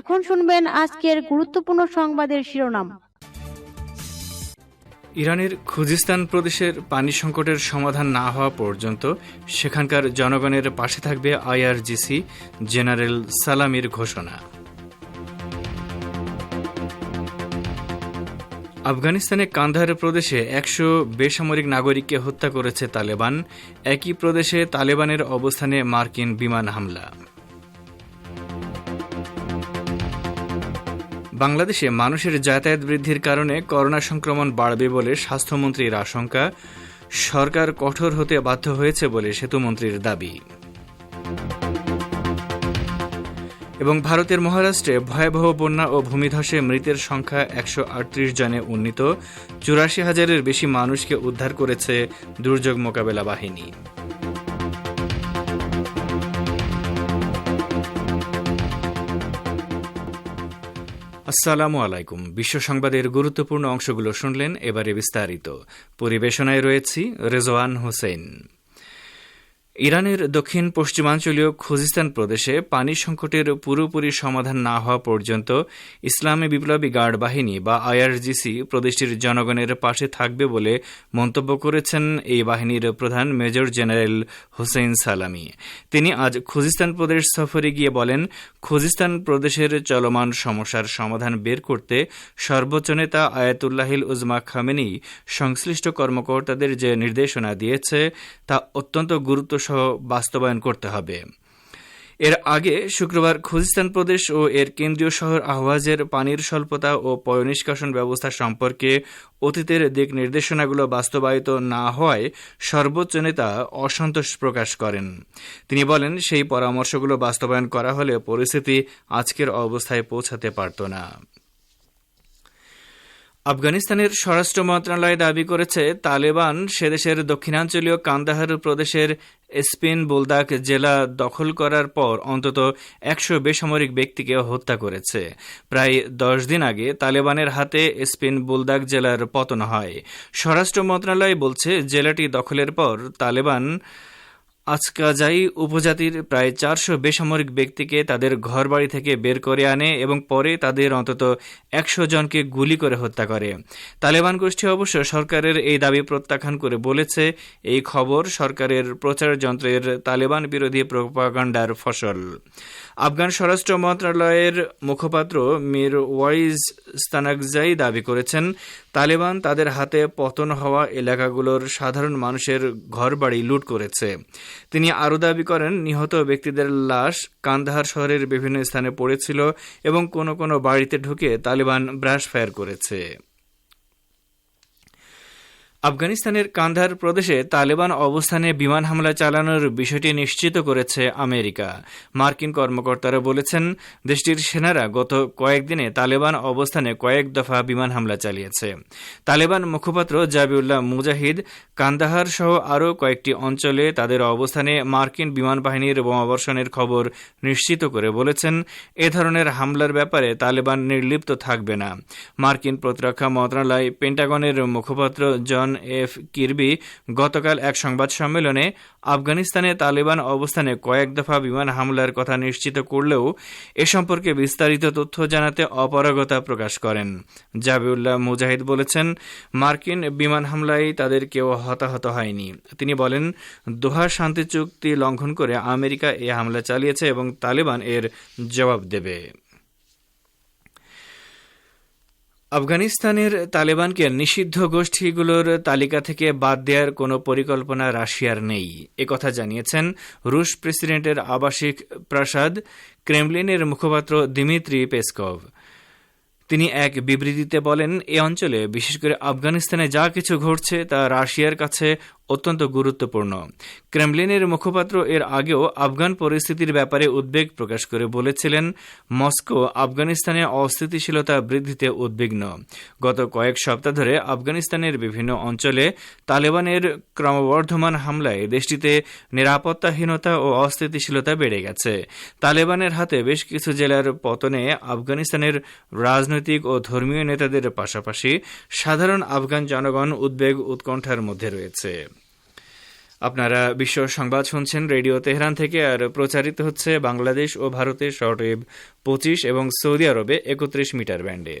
এখন শুনবেন আজকের গুরুত্বপূর্ণ সংবাদের শিরোনাম। ইরানের খুজিস্তান প্রদেশের পানি সংকটের সমাধান না হওয়া পর্যন্ত সেখানকার জনগণের পাশে থাকবে আইআরজিসি জেনারেল সালামির ঘোষণা। আফগানিস্তানে কান্দাহার প্রদেশে একশো বেসামরিক নাগরিককে হত্যা করেছে তালেবান। একই প্রদেশে তালেবানের অবস্থানে মার্কিন বিমান হামলা। বাংলাদেশে মানুষের যাতায়াত বৃদ্ধির কারণে করোনা সংক্রমণ বাড়বে বলে স্বাস্থ্যমন্ত্রীর আশঙ্কা। সরকার কঠোর হতে বাধ্য হয়েছে বলে সেতুমন্ত্রীর দাবি। এবং ভারতের মহারাষ্ট্রে ভয়াবহ বন্যা ও ভূমিধসে মৃতের সংখ্যা একশো আটত্রিশ জনে উন্নীত। চুরাশি হাজারের বেশি মানুষকে উদ্ধার করেছে দুর্যোগ মোকাবেলা বাহিনী। আসসালামু আলাইকুম। বিশ্ব সংবাদের গুরুত্বপূর্ণ অংশগুলো শুনলেন এবারে বিস্তারিত। পরিবেশনায় রয়েছি রেজওয়ান হোসেন। ইরানের দক্ষিণ পশ্চিমাঞ্চলীয় খুজিস্তান প্রদেশে পানি সংকটের পুরোপুরি সমাধান না হওয়া পর্যন্ত ইসলামী বিপ্লবী গার্ড বাহিনী বা আইআরজিসি প্রদেশটির জনগণের পাশে থাকবে বলে মন্তব্য করেছেন এই বাহিনীর প্রধান মেজর জেনারেল হোসেইন সালামি। তিনি আজ খুজিস্তান প্রদেশ সফরে গিয়ে বলেন, খুজিস্তান প্রদেশের চলমান সমস্যার সমাধান বের করতে সর্বোচ্চ নেতা আয়াতুল্লাহিল উজমা খামেনি সংশ্লিষ্ট কর্মকর্তাদের যে নির্দেশনা দিয়েছে তা অত্যন্ত গুরুত্ব সহ বাস্তবায়ন করতে হবে। এর আগে শুক্রবার খুজিস্তান প্রদেশ ও এর কেন্দ্রীয় শহর আহওয়াজের পানির স্বল্পতা ও পয়নিষ্কাশন ব্যবস্থা সম্পর্কে অতীতের দিক নির্দেশনাগুলো বাস্তবায়িত না হওয়ায় সর্বোচ্চ নেতা অসন্তোষ প্রকাশ করেন। তিনি বলেন, সেই পরামর্শগুলো বাস্তবায়ন করা হলে পরিস্থিতি আজকের অবস্থায় পৌঁছাতে পারত না। আফগানিস্তানের স্বরাষ্ট্র মন্ত্রণালয় দাবি করেছে, তালেবান সেদেশের দক্ষিণাঞ্চলীয় কান্দাহার প্রদেশের স্পেন বোলদাক জেলা দখল করার পর অন্তত একশো বেসামরিক ব্যক্তিকে হত্যা করেছে। প্রায় দশ দিন আগে তালেবানের হাতে স্পেন বোলদাক জেলার পতন হয়। স্বরাষ্ট্র মন্ত্রণালয় বলছে, জেলাটি দখলের পর তালেবান আজকাজাই উপজাতির প্রায় চারশো বেসামরিক ব্যক্তিকে তাদের ঘরবাড়ি থেকে বের করে আনে এবং পরে তাদের অন্তত একশো জনকে গুলি করে হত্যা করে। তালেবান গোষ্ঠী অবশ্য সরকারের এই দাবি প্রত্যাখ্যান করে বলেছে, এই খবর সরকারের প্রচার যন্ত্রের তালেবান বিরোধী প্রোপাগান্ডার ফসল। আফগান স্বরাষ্ট্র মন্ত্রণালয়ের মুখপাত্র মির ওয়াইজ স্তানাকজাই দাবি করেছেন, তালেবান তাদের হাতে পতন হওয়া এলাকাগুলোর সাধারণ মানুষের ঘরবাড়ি লুট করেছে। তিনি আরও দাবি করেন, নিহত ব্যক্তিদের লাশ কান্দাহার শহরের বিভিন্ন স্থানে পড়েছিল এবং কোনো কোনো বাড়িতে ঢুকে তালেবান ব্রাশ ফায়ার করেছে। আফগানিস্তানের কান্ধার প্রদেশে তালেবান অবস্থানে বিমান হামলা চালানোর বিষয়টি নিশ্চিত করেছে আমেরিকা। মার্কিন কর্মকর্তারা বলেছেন, দেশটির সেনারা গত কয়েকদিনে তালেবান অবস্থানে কয়েক দফা বিমান হামলা চালিয়েছে। তালেবান মুখপাত্র জাবিউল্লাহ মুজাহিদ কান্দাহার সহ আরও কয়েকটি অঞ্চলে তাদের অবস্থানে মার্কিন বিমান বাহিনীর বোমাবর্ষণের খবর নিশ্চিত করে বলেছেন, এ ধরনের হামলার ব্যাপারে তালেবান নির্লিপ্ত থাকবে না। মার্কিন প্রতিরক্ষা মন্ত্রণালয় পেন্টাগনের মুখপাত্র জন জন এফ কিরবি গতকাল এক সংবাদ সম্মেলনে আফগানিস্তানে তালেবান অবস্থানে কয়েক দফা বিমান হামলার কথা নিশ্চিত করলেও এ সম্পর্কে বিস্তারিত তথ্য জানাতে অপারগতা প্রকাশ করেন। জাবিউল্লাহ মুজাহিদ বলেছেন, মার্কিন বিমান হামলায় তাদের কেউ হতাহত হয়নি। তিনি বলেন দোহা শান্তি চুক্তি লঙ্ঘন করে আমেরিকা এ হামলা চালিয়েছে এবং তালেবান এর জবাব দেবে। আফগানিস্তানের তালেবানকে নিষিদ্ধ গোষ্ঠীগুলোর তালিকা থেকে বাদ দেওয়ার কোনো পরিকল্পনা রাশিয়ার নেই। একথা জানিয়েছেন রুশ প্রেসিডেন্টের আবাসিক প্রাসাদ ক্রেমলিনের মুখপাত্র দিমিত্রি পেসকভ। তিনি এক বিবৃতিতে বলেন, এ অঞ্চলে বিশেষ করে আফগানিস্তানে যা কিছু ঘটছে তা রাশিয়ার কাছে অত্যন্ত গুরুত্বপূর্ণ। ক্রেমলিনের মুখপাত্র এর আগেও আফগান পরিস্থিতির ব্যাপারে উদ্বেগ প্রকাশ করে বলেছিলেন, মস্কো আফগানিস্তানে অস্থিতিশীলতা বৃদ্ধিতে উদ্বিগ্ন। গত কয়েক সপ্তাহ ধরে আফগানিস্তানের বিভিন্ন অঞ্চলে তালেবানের ক্রমবর্ধমান হামলায় দেশটিতে নিরাপত্তাহীনতা ও অস্থিতিশীলতা বেড়ে গেছে। তালেবানের হাতে বেশ কিছু জেলার পতনে আফগানিস্তানের রাজনৈতিক ও ধর্মীয় নেতাদের পাশাপাশি সাধারণ আফগান জনগণ উদ্বেগ উৎকণ্ঠার মধ্যে রয়েছে। আপনারা বিশ্ব সংবাদ শুনছেন রেডিও তেহরান থেকে, আর প্রচারিত হচ্ছে বাংলাদেশ ও ভারতের শর্টওয়েভ পঁচিশ এবং সৌদি আরবে একত্রিশ মিটার ব্যান্ডে।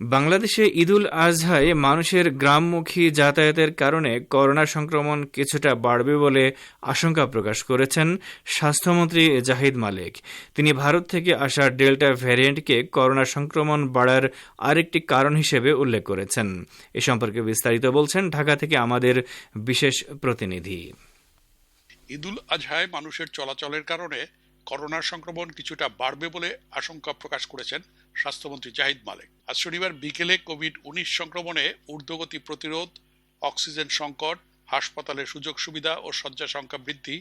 বাংলাদেশে ঈদুল আজহায় মানুষের গ্রামমুখী যাতায়াতের কারণে করোনা সংক্রমণ কিছুটা বাড়বে বলে আশঙ্কা প্রকাশ করেছেন স্বাস্থ্যমন্ত্রী জাহিদ মালিক। তিনি ভারত থেকে আসা ডেল্টা ভ্যারিয়েন্টকে করোনা সংক্রমণ বাড়ার আরেকটি কারণ হিসেবে উল্লেখ করেছেন। এ সম্পর্কে বিস্তারিত বলছেন ঢাকা থেকে আমাদের বিশেষ প্রতিনিধি। ঈদুল আজহায় মানুষের চলাচলের কারণে করোনার সংক্রমণ কিছুটা বাড়বে বলে আশঙ্কা প্রকাশ করেছেন স্বাস্থ্যমন্ত্রী জাহিদ মালিক। আজ শনিবার বিকেলে কোভিড উনিশ সংক্রমণে ঊর্ধ্বগতি প্রতিরোধ, অক্সিজেন সংকট, হাসপাতালের সুযোগ সুবিধা ও শয্যা সংখ্যা বৃদ্ধি,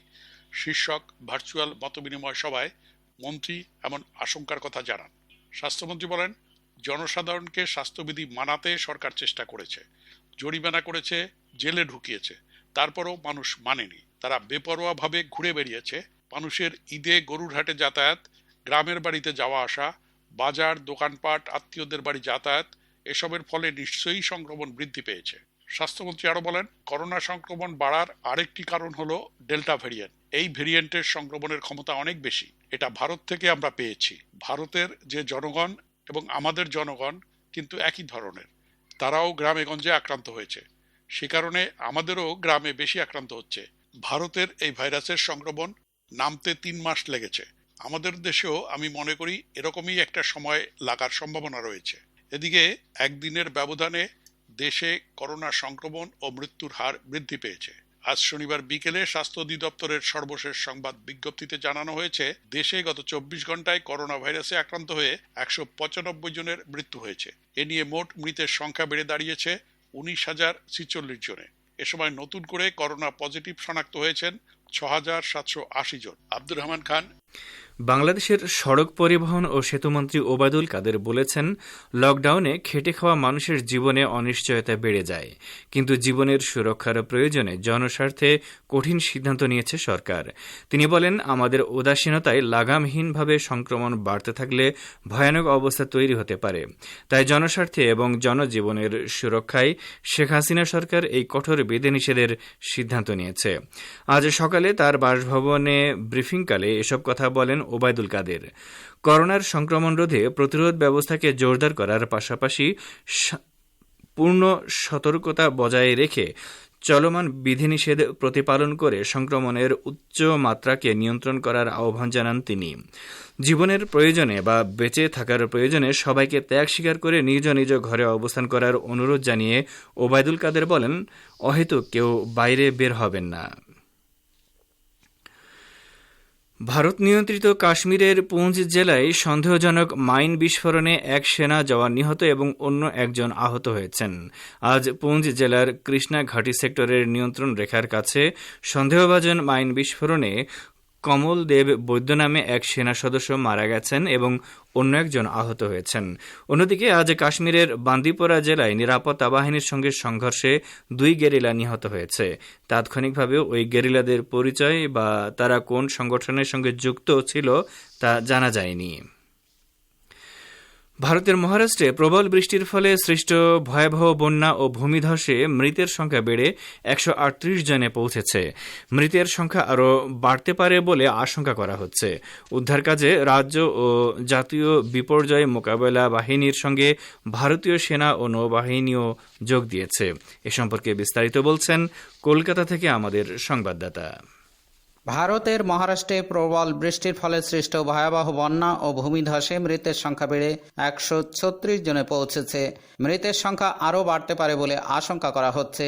শীর্ষক ভার্চুয়াল মতবিনিময় সভায় মন্ত্রী এমন আশঙ্কার কথা জানান। স্বাস্থ্যমন্ত্রী বলেন, জনসাধারণকে স্বাস্থ্যবিধি মানাতে সরকার চেষ্টা করেছে। জরিমানা করেছে, জেলে ঢুকিয়েছে। তারপরও মানুষ মানেনি। তারা বেপরোয়াভাবে ঘুরে বেরিয়েছে মানুষের ঈদে গরুর হাটে যাতায়াত, গ্রামের বাড়িতে যাওয়া আসা, বাজার, দোকানপাট, আত্মীয়দের বাড়ি যাতায়াত, এসবের ফলে নিশ্চয়ই সংক্রমণ বৃদ্ধি পেয়েছে। স্বাস্থ্যমন্ত্রী আরও বলেন, করোনা সংক্রমণ বাড়ার আরেকটি কারণ হল ডেল্টা ভেরিয়েন্ট। এই ভেরিয়েন্টের সংক্রমণের ক্ষমতা অনেক বেশি। এটা ভারত থেকে আমরা পেয়েছি। ভারতের যে জনগণ এবং আমাদের জনগণ কিন্তু একই ধরনের। তারাও গ্রামে গঞ্জে আক্রান্ত হয়েছে। সে কারণে আমাদেরও গ্রামে বেশি আক্রান্ত হচ্ছে। ভারতের এই ভাইরাসের সংক্রমণ নামতে তিন মাস লেগেছে। আমাদের দেশেও আমি মনে করি এরকমই একটা সময় লাগার সম্ভাবনা রয়েছে। এদিকে একদিনের ব্যবধানে দেশে করোনা সংক্রমণ ও মৃত্যুর হার বৃদ্ধি পেয়েছে। আজ শনিবার বিকেলে স্বাস্থ্য অধিদপ্তরের সর্বশেষ সংবাদ বিজ্ঞপ্তিতে জানানো হয়েছে, দেশে গত চব্বিশ ঘন্টায় করোনা ভাইরাসে আক্রান্ত হয়ে একশো পঁচানব্বই জনের মৃত্যু হয়েছে। এ নিয়ে মোট মৃতের সংখ্যা বেড়ে দাঁড়িয়েছে উনিশ হাজার ছিচল্লিশ জনে। এ সময় নতুন করে করোনা পজিটিভ শনাক্ত হয়েছেন ছ জন। আব্দুর রহমান খান। বাংলাদেশের সড়ক পরিবহন ও সেতুমন্ত্রী ওবায়দুল কাদের বলেছেন, লকডাউনে খেটে খাওয়া মানুষের জীবনে অনিশ্চয়তা বেড়ে যায়। কিন্তু জীবনের সুরক্ষার প্রয়োজনে জনস্বার্থে কঠিন সিদ্ধান্ত নিয়েছে সরকার। তিনি বলেন, আমাদের উদাসীনতায় লাগামহীনভাবে সংক্রমণ বাড়তে থাকলে ভয়ানক অবস্থা তৈরি হতে পারে। তাই জনস্বার্থে এবং জনজীবনের সুরক্ষায় শেখ হাসিনা সরকার এই কঠোর বিধিনিষেধের সিদ্ধান্ত নিয়েছে। আজ সকালে তার বাসভবনে ব্রিফিংকালে এসব কথা বলেন ওবায়দুল কাদের। করোনার সংক্রমণ রোধে প্রতিরোধ ব্যবস্থাকে জোরদার করার পাশাপাশি পূর্ণ সতর্কতা বজায় রেখে চলমান বিধিনিষেধ প্রতিপালন করে সংক্রমণের উচ্চ মাত্রাকে নিয়ন্ত্রণ করার আহ্বান জানান তিনি। জীবনের প্রয়োজনে বা বেঁচে থাকার প্রয়োজনে সবাইকে ত্যাগ স্বীকার করে নিজ নিজ ঘরে অবস্থান করার অনুরোধ জানিয়ে ওবায়দুল কাদের বলেন অহেতু কেউ বাইরে বের হবেন না। ভারত নিয়ন্ত্রিত কাশ্মীরের পুঞ্জ জেলায় সন্দেহজনক মাইন বিস্ফোরণে এক সেনা জওয়ান নিহত এবং অন্য একজন আহত হয়েছেন। আজ পুঞ্জ জেলার কৃষ্ণা ঘাটি সেক্টরের নিয়ন্ত্রণ রেখার কাছে সন্দেহভাজন মাইন বিস্ফোরণে কমল দেব বৈদ্য নামে এক সেনা সদস্য মারা গেছেন এবং অন্য একজন আহত হয়েছেন। অন্যদিকে আজ কাশ্মীরের বান্দিপোরা জেলায় নিরাপত্তা বাহিনীর সঙ্গে সংঘর্ষে দুই গেরিলা নিহত হয়েছে। তাৎক্ষণিকভাবে ওই গেরিলাদের পরিচয় বা তারা কোন সংগঠনের সঙ্গে যুক্ত ছিল তা জানা যায়নি। ভারতের মহারাষ্ট্রে প্রবল বৃষ্টির ফলে সৃষ্ট ভয়াবহ বন্যা ও ভূমিধসে মৃতের সংখ্যা বেড়ে একশো আটত্রিশ জনে পৌঁছেছে। মৃতের সংখ্যা আরও বাড়তে পারে বলে আশঙ্কা করা হচ্ছে। উদ্ধার কাজে রাজ্য ও জাতীয় বিপর্যয় মোকাবেলা বাহিনীর সঙ্গে ভারতীয় সেনা ও নৌবাহিনীও যোগ দিয়েছে। এ সম্পর্কে বিস্তারিত বলছেন কলকাতা থেকে আমাদের সংবাদদাতা। ভারতের মহারাষ্ট্রে প্রবল বৃষ্টির ফলে সৃষ্ট ভয়াবহ বন্যা ও ভূমিধসে মৃতের সংখ্যা বেড়ে একশো ছত্রিশ জনে পৌঁছেছে। মৃতের সংখ্যা আরও বাড়তে পারে বলে আশঙ্কা করা হচ্ছে।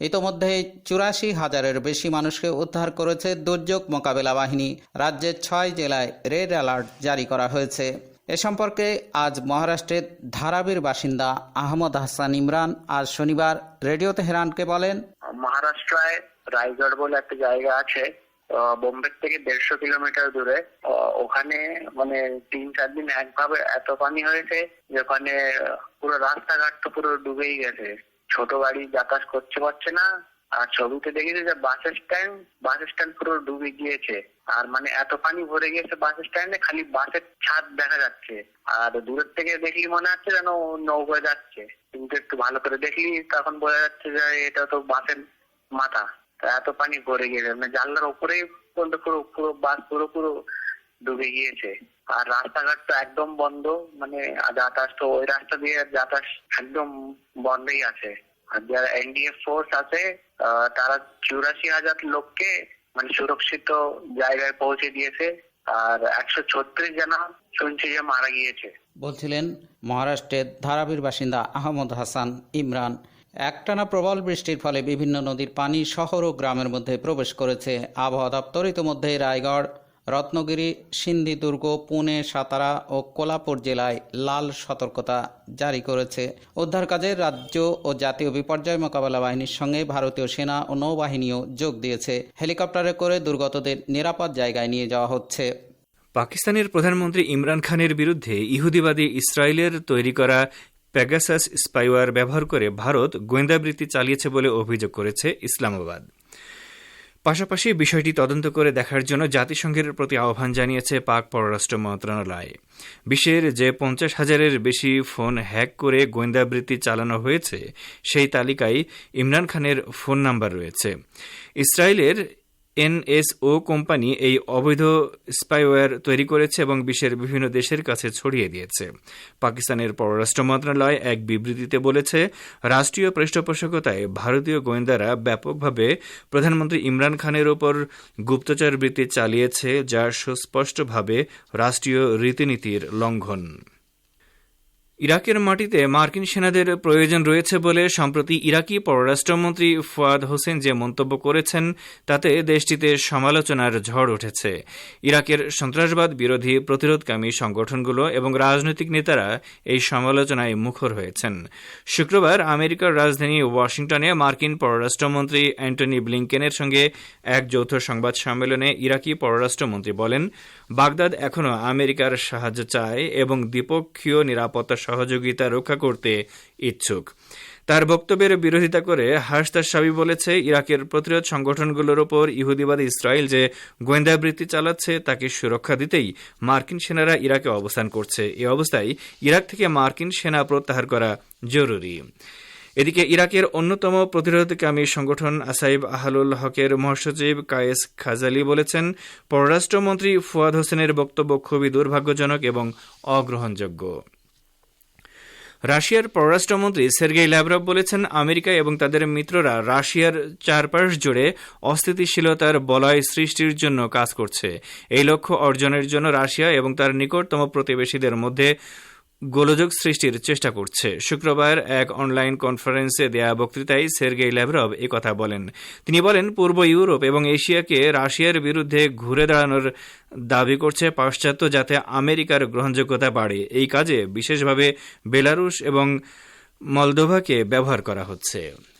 ইতোমধ্যে চুরাশি হাজারের বেশি মানুষকে উদ্ধার করেছে দুর্যোগ মোকাবেলা বাহিনী। রাজ্যের ছয় জেলায় রেড অ্যালার্ট জারি করা হয়েছে। এ সম্পর্কে আজ মহারাষ্ট্রের ধারাবির বাসিন্দা আহমদ হাসান ইমরান আজ শনিবার রেডিও তেহরানকে বলেন, মহারাষ্ট্রায় রায়গড় বলে একটা জায়গা আছে। বোম্বে থেকে দেড়শো কিলোমিটার দূরে। ওখানে মানে তিন, চার দিন একভাবে এত পানি হয়েছে যে ওখানে পুরো রাস্তাঘাট তো পুরো ডুবেই গেছে। ছোট গাড়ি যাতায়াত করতে পারছে না। আর ছবিতে দেখেছি যে বাস স্ট্যান্ড বাস স্ট্যান্ড পুরো ডুবে গিয়েছে। আর মানে এত পানি ভরে গিয়েছে বাস স্ট্যান্ডে খালি বাসের ছাদ দেখা যাচ্ছে। আর দূরের থেকে দেখলি মনে হচ্ছে যেন নৌকা যাচ্ছে। কিন্তু একটু ভালো করে দেখলি, তখন বোঝা যাচ্ছে যে এটা তো বাসের মাথা। এত পানি ভরে গিয়েছে মানে জানলার উপরেই পর্যন্ত পুরো পুরো বাস পুরো পুরো ডুবে গিয়েছে। আর রাস্তাঘাট তো একদম বন্ধ মানে যাতায়াত তো ওই রাস্তা দিয়ে যাতায়াত একদম বন্ধই আছে। আর যারা এনডিএফ ফোর্স আছে তারা চুরাশি হাজার লোককে মানে সুরক্ষিত জায়গায় পৌঁছে দিয়েছে। আর একশো ছত্রিশ জন শুনছি যে মারা গিয়েছে। বলছিলেন মহারাষ্ট্রের ধারাবীর বাসিন্দা আহমদ হাসান ইমরান। একটানা প্রবল বৃষ্টির ফলে বিভিন্ন নদীর পানি শহর ও গ্রামের মধ্যে প্রবেশ করেছে। আবহাওয়া দপ্তর ইতিমধ্যে রায়গড়, রত্নগিরি সিন্ধিদুর্গ পুনে, সাতারা ও কোলাপুর জেলায় লাল সতর্কতা জারি করেছে। উদ্ধার কাজে রাজ্য ও জাতীয় বিপর্যয় মোকাবেলা বাহিনীর সঙ্গে ভারতীয় সেনা ও নৌবাহিনীও যোগ দিয়েছে। হেলিকপ্টারে করে দুর্গতদের নিরাপদ জায়গায় নিয়ে যাওয়া হচ্ছে। পাকিস্তানের প্রধানমন্ত্রী ইমরান খানের বিরুদ্ধে ইহুদিবাদী ইসরায়েলের তৈরি করা প্যাগাসাস স্পাইওয়ার ব্যবহার করে ভারত গোয়েন্দাবৃত্তি চালিয়েছে বলে অভিযোগ করেছে ইসলামাবাদ। পাশাপাশি বিষয়টি তদন্ত করে দেখার জন্য জাতিসংঘের প্রতি আহ্বান জানিয়েছে পাক পররাষ্ট্র মন্ত্রণালয়। বিশ্বের যে পঞ্চাশ হাজারের বেশি ফোন হ্যাক করে গোয়েন্দাবৃত্তি চালানো হয়েছে, সেই তালিকায় ইমরান খানের ফোন নাম্বার রয়েছে। ইসরায়েলের এনএসও কোম্পানি এই অবৈধ স্পাইওয়্যার তৈরি করেছে এবং বিশ্বের বিভিন্ন দেশের কাছে ছড়িয়ে দিয়েছে। পাকিস্তানের পররাষ্ট্র মন্ত্রণালয় এক বিবৃতিতে বলেছে, রাষ্ট্রীয় পৃষ্ঠপোষকতায় ভারতীয় গোয়েন্দারা ব্যাপকভাবে প্রধানমন্ত্রী ইমরান খানের ওপর গুপ্তচর বৃত্তি চালিয়েছে, যা সুস্পষ্টভাবে রাষ্ট্রীয় রীতিনীতির লঙ্ঘন। ইরাকের মাটিতে মার্কিন সেনাদের প্রয়োজন রয়েছে বলে সম্প্রতি ইরাকি পররাষ্ট্রমন্ত্রী ফুয়াদ হোসেন যে মন্তব্য করেছেন, তাতে দেশটিতে সমালোচনার ঝড় উঠেছে। ইরাকের সন্ত্রাসবাদ বিরোধী প্রতিরোধকামী সংগঠনগুলো এবং রাজনৈতিক নেতারা এই সমালোচনায় মুখর হয়েছেন। শুক্রবার আমেরিকার রাজধানী ওয়াশিংটনে মার্কিন পররাষ্ট্রমন্ত্রী অ্যান্টনি ব্লিংকেনের সঙ্গে এক যৌথ সংবাদ সম্মেলনে ইরাকি পররাষ্ট্রমন্ত্রী বলেন, বাগদাদ এখনও আমেরিকার সাহায্য চায় এবং দ্বিপক্ষীয় নিরাপত্তা সহযোগিতা রক্ষা করতে ইচ্ছুক। তার বক্তব্যের বিরোধিতা করে হাসতার সাবি বলেছে, ইরাকের প্রতিরোধ সংগঠনগুলোর ওপর ইহুদিবাদী ইসরায়েল যে গোয়েন্দাবৃত্তি চালাচ্ছে, তাকে সুরক্ষা দিতেই মার্কিন সেনারা ইরাকে অবস্থান করছে। এ অবস্থায় ইরাক থেকে মার্কিন সেনা প্রত্যাহার করা জরুরি। এদিকে ইরাকের অন্যতম প্রতিরোধকামী সংগঠন আসাইব আহলুল হকের মহাসচিব কায়েস খাজালি বলেছেন, পররাষ্ট্রমন্ত্রী ফুয়াদ হোসেনের বক্তব্য খুবই দুর্ভাগ্যজনক এবং অগ্রহণযোগ্য। রাশিয়ার পররাষ্ট্রমন্ত্রী সের্গেই ল্যাভরভ বলেছেন, আমেরিকা এবং তাদের মিত্ররা রাশিয়ার চারপাশ জুড়ে অস্থিতিশীলতার বলয় সৃষ্টির জন্য কাজ করছে। এই লক্ষ্য অর্জনের জন্য রাশিয়া এবং তার নিকটতম প্রতিবেশীদের মধ্যে গোলযোগ সৃষ্টির চেষ্টা করছে। শুক্রবার এক অনলাইন কনফারেন্সে দেয়া বক্তৃতায় সের্গেই ল্যাভরভ কথা বলেন। তিনি বলেন, পূর্ব ইউরোপ এবং এশিয়াকে রাশিয়ার বিরুদ্ধে ঘুরে দাঁড়ানোর দাবি করছে পাশ্চাত্য যাতে আমেরিকার গ্রহণযোগ্যতা বাড়ে। এই কাজে বিশেষভাবে বেলারুশ এবং মলদোভাকে ব্যবহার করা হচ্ছে।